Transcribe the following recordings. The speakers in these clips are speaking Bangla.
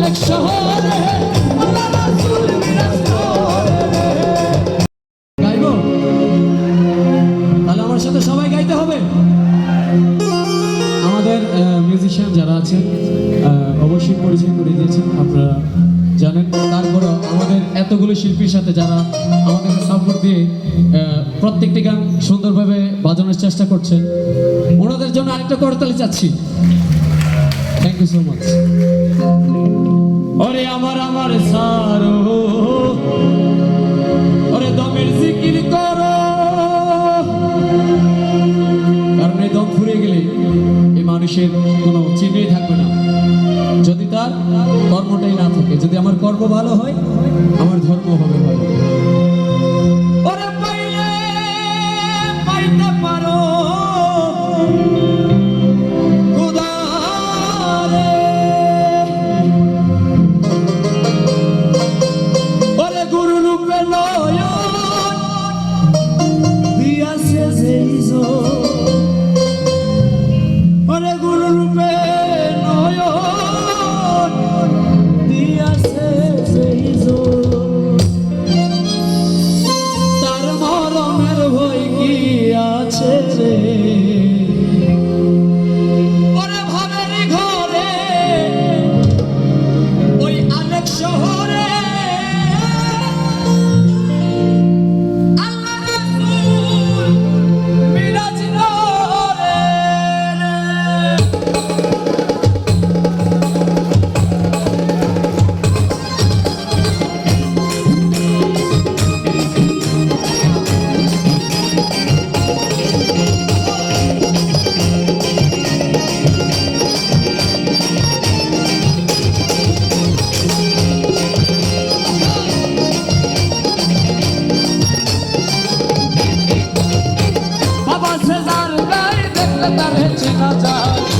আলেক শহরে গাইব? তাহলে আমার সাথে সবাই গাইতে হবে? আমাদের মিউজিশিয়ান যারা আছেন অবশ্যই পরিচয় করে আপনারা জানেন। তারপরও আমাদের এতগুলো শিল্পীর সাথে যারা আমাদেরকে সাপোর্ট দিয়ে প্রত্যেকটি গান সুন্দরভাবে বাজানোর চেষ্টা করছেন, ওনাদের জন্য আরেকটা করতালি চাচ্ছি। থ্যাংক ইউ সো মাচ ওরে আমার আমার সারো। ওরে দমের জিকির করো। কারণ এই দম ফুরে গেলে এই মানুষের কোনো চিহ্নই থাকবে না। যদি তার কর্মটাই না থাকে, যদি আমার কর্ম ভালো হয়, আমার ধর্ম হবে ভালো। তারে চেনা যায়।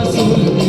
azul